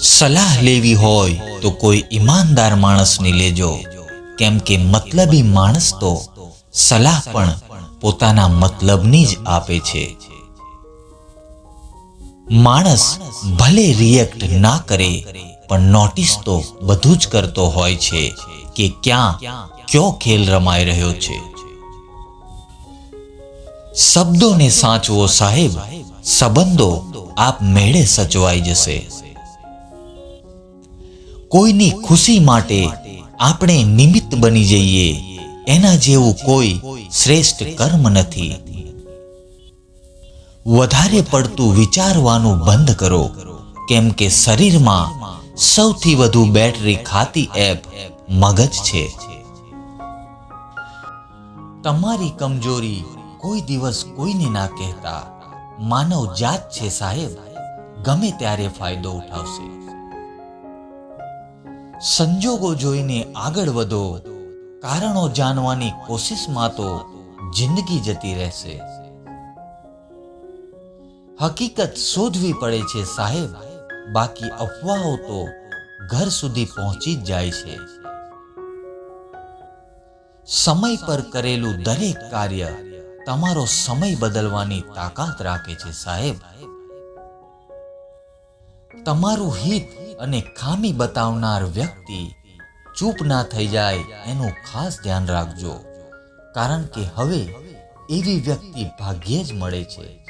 સલાહ લેવી હોય તો કોઈ ઈમાનદાર માણસની લેજો. કેમ કે મતલબી માણસ તો સલાહ પણ પોતાના મતલબની જ આપે છે. માણસ ભલે રિએક્ટ ના કરે, પણ નોટિસ તો બધું જ કરતો હોય છે કે ક્યાં, કયો ખેલ રમાઈ રહ્યો છે. શબ્દોને સાચવો સાહેબ, સંબંધો આપ મેળે સચવાઈ જશે. કોઈની ખુશી માટે આપણે નિમિત્ત બની જઈએ, એના જેવું કોઈ શ્રેષ્ઠ કર્મ નથી. વધારે પડતું વિચારવાનું બંધ કરો, કેમ કે શરીરમાં સૌથી વધુ બેટરી ખાતી એપ મગજ છે. તમારી કમજોરી કોઈ દિવસ કોઈને ના કહેતા, માનવ જાત છે સાહેબ, ગમે ત્યારે ફાયદો ઉઠાવશે. સંજોગો જોઈને આગળ વધો, કારણો જાણવાની કોશિશમાં તો જિંદગી જતી રહેશે. હકીકત શોધવી પડે છે સાહેબ, બાકી અફવાઓ તો ઘર સુધી પહોંચી જ જાય છે. સમય પર કરેલું દરેક કાર્ય તમારો સમય બદલવાની તાકાત રાખે છે સાહેબ. તમારું હિત અને ખામી બતાવનાર વ્યક્તિ ચૂપ ના થઈ જાય એનું ખાસ ધ્યાન રાખજો. કારણ કે હવે એવી વ્યક્તિ ભાગ્યે જ મળે છે.